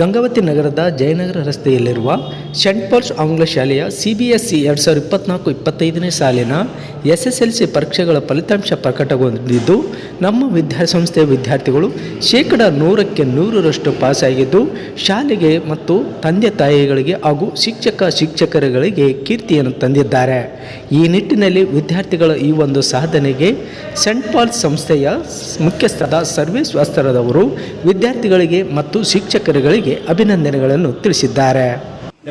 ಗಂಗಾವತಿ ನಗರದ ಜಯನಗರ ರಸ್ತೆಯಲ್ಲಿರುವ scent falls ಆಂಗ್ಲ ಶಾಲೆಯ ಸಿ ಬಿ ಎಸ್ ಸಿ ಎರಡು ಸಾವಿರದ ಇಪ್ಪತ್ನಾಲ್ಕು ಇಪ್ಪತ್ತೈದನೇ ಸಾಲಿನ ಎಸ್ ಎಸ್ ಎಲ್ ಸಿ ಪರೀಕ್ಷೆಗಳ ಫಲಿತಾಂಶ ಪ್ರಕಟಗೊಂಡಿದ್ದು, ನಮ್ಮ ವಿದ್ಯಾಸಂಸ್ಥೆಯ ವಿದ್ಯಾರ್ಥಿಗಳು ಶೇಕಡ ನೂರಕ್ಕೆ ನೂರರಷ್ಟು ಪಾಸಾಗಿದ್ದು, ಶಾಲೆಗೆ ಮತ್ತು ತಂದೆ ತಾಯಿಗಳಿಗೆ ಹಾಗೂ ಶಿಕ್ಷಕ ಶಿಕ್ಷಕರುಗಳಿಗೆ ಕೀರ್ತಿಯನ್ನು ತಂದಿದ್ದಾರೆ. ಈ ನಿಟ್ಟಿನಲ್ಲಿ ವಿದ್ಯಾರ್ಥಿಗಳ ಈ ಒಂದು ಸಾಧನೆಗೆ ಸೆಂಟ್ ಪಾಲ್ಸ್ ಸಂಸ್ಥೆಯ ಮುಖ್ಯಸ್ಥರಾದ ಸರ್ವೇಶ್ವಾಸ್ತರದವರು ವಿದ್ಯಾರ್ಥಿಗಳಿಗೆ ಮತ್ತು ಶಿಕ್ಷಕರುಗಳಿಗೆ ಅಭಿನಂದನೆಗಳನ್ನು ತಿಳಿಸಿದ್ದಾರೆ.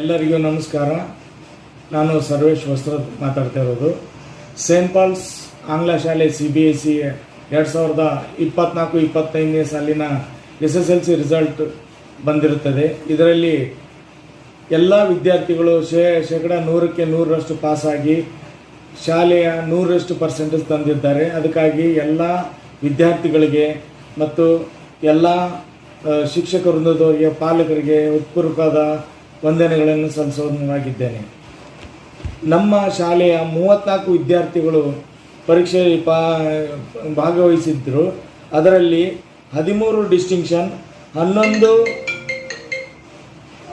ಎಲ್ಲರಿಗೂ ನಮಸ್ಕಾರ. ನಾನು ಸರ್ವೇಶ್ ವಸ್ತ್ರ ಮಾತಾಡ್ತಾ ಇರೋದು. ಸೇಂಟ್ ಪಾಲ್ಸ್ ಆಂಗ್ಲ ಶಾಲೆ ಸಿ ಬಿ ಎಸ್ ಸಿ ಎರಡು ಸಾವಿರದ ಇಪ್ಪತ್ನಾಲ್ಕು, ಇಪ್ಪತ್ತೈದನೇ ಸಾಲಿನ S S L C result ಬಂದಿರುತ್ತದೆ. ಇದರಲ್ಲಿ ಎಲ್ಲ ವಿದ್ಯಾರ್ಥಿಗಳು ಶೇ, ಶೇಕಡ ನೂರಕ್ಕೆ ನೂರರಷ್ಟು ಪಾಸಾಗಿ ಶಾಲೆಯ ನೂರರಷ್ಟು ಪರ್ಸೆಂಟೇಜ್ ತಂದಿದ್ದಾರೆ. ಅದಕ್ಕಾಗಿ ಎಲ್ಲ ವಿದ್ಯಾರ್ಥಿಗಳಿಗೆ ಮತ್ತು ಎಲ್ಲ ಶಿಕ್ಷಕ ವೃಂದದವರಿಗೆ ಪಾಲಕರಿಗೆ ಉತ್ಪೂರ್ವಕವಾದ ವಂದನೆಗಳನ್ನು ಸಲ್ಲಿಸೋನಾಗಿದ್ದೇನೆ ನಮ್ಮ ಶಾಲೆಯ ಮೂವತ್ತ್ನಾಲ್ಕು ವಿದ್ಯಾರ್ಥಿಗಳು ಪರೀಕ್ಷೆಯಲ್ಲಿ ಪಾ ಭಾಗವಹಿಸಿದ್ದರು ಅದರಲ್ಲಿ ಹದಿಮೂರು ಡಿಸ್ಟಿಂಕ್ಷನ್ ಹನ್ನೊಂದು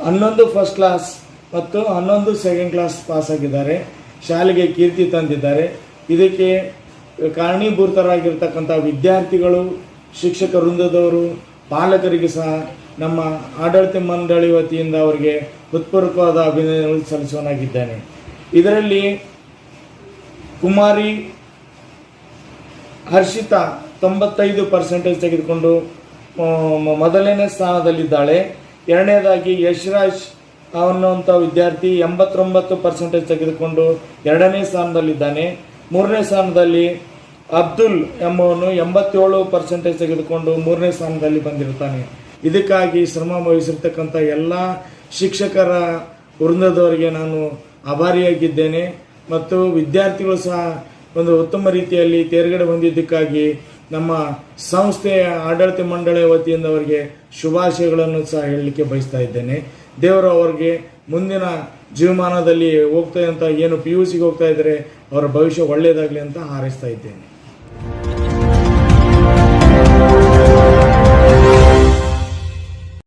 ಹನ್ನೊಂದು ಫಸ್ಟ್ ಕ್ಲಾಸ್ ಮತ್ತು ಹನ್ನೊಂದು ಸೆಕೆಂಡ್ ಕ್ಲಾಸ್ ಪಾಸ್ ಆಗಿದ್ದಾರೆ. ಶಾಲೆಗೆ ಕೀರ್ತಿ ತಂದಿದ್ದಾರೆ. ಇದಕ್ಕೆ ಕಾರಣೀಭೂತರಾಗಿರ್ತಕ್ಕಂಥ ವಿದ್ಯಾರ್ಥಿಗಳು ಶಿಕ್ಷಕ ವೃಂದದವರು ಪಾಲಕರಿಗೆ ಸಹ ನಮ್ಮ ಆಡಳಿತ ಮಂಡಳಿ ವತಿಯಿಂದ ಅವರಿಗೆ ಹೃತ್ಪೂರ್ವಕವಾದ ಅಭಿನಂದನೆಗಳು ಸಲ್ಲಿಸುವನಾಗಿದ್ದೇನೆ ಇದರಲ್ಲಿ ಕುಮಾರಿ ಹರ್ಷಿತಾ ತೊಂಬತ್ತೈದು ಪರ್ಸೆಂಟೇಜ್ ತೆಗೆದುಕೊಂಡು ಮೊದಲನೇ ಸ್ಥಾನದಲ್ಲಿದ್ದಾಳೆ. ಎರಡನೇದಾಗಿ ಯಶ್ರಾಜ್ ಅನ್ನುವಂಥ ವಿದ್ಯಾರ್ಥಿ ಎಂಬತ್ತೊಂಬತ್ತು ಪರ್ಸೆಂಟೇಜ್ ತೆಗೆದುಕೊಂಡು ಎರಡನೇ ಸ್ಥಾನದಲ್ಲಿದ್ದಾನೆ. ಮೂರನೇ ಸ್ಥಾನದಲ್ಲಿ ಅಬ್ದುಲ್ ಎಂಬವನು ಎಂಬತ್ತೇಳು ಪರ್ಸೆಂಟೇಜ್ ತೆಗೆದುಕೊಂಡು ಮೂರನೇ ಸ್ಥಾನದಲ್ಲಿ ಬಂದಿರ್ತಾನೆ. ಇದಕ್ಕಾಗಿ ಶ್ರಮ ವಹಿಸಿರ್ತಕ್ಕಂಥ ಎಲ್ಲ ಶಿಕ್ಷಕರ ವೃಂದದವರಿಗೆ ನಾನು ಆಭಾರಿಯಾಗಿದ್ದೇನೆ. ಮತ್ತು ವಿದ್ಯಾರ್ಥಿಗಳು ಸಹ ಒಂದು ಉತ್ತಮ ರೀತಿಯಲ್ಲಿ ತೇರ್ಗಡೆ ಹೊಂದಿದ್ದಕ್ಕಾಗಿ ನಮ್ಮ ಸಂಸ್ಥೆಯ ಆಡಳಿತ ಮಂಡಳಿಯ ವತಿಯಿಂದ ಅವರಿಗೆ ಶುಭಾಶಯಗಳನ್ನು ಸಹ ಹೇಳಲಿಕ್ಕೆ ಬಯಸ್ತಾ ಇದ್ದೇನೆ. ದೇವರು ಅವರಿಗೆ ಮುಂದಿನ ಜೀವಮಾನದಲ್ಲಿ ಹೋಗ್ತಾ ಏನು ಪಿ ಯು ಸಿಗೆ ಹೋಗ್ತಾ ಇದ್ದಾರೆ ಅವರ ಭವಿಷ್ಯ ಒಳ್ಳೆಯದಾಗಲಿ ಅಂತ ಹಾರೈಸ್ತಾ ಇದ್ದೇನೆ.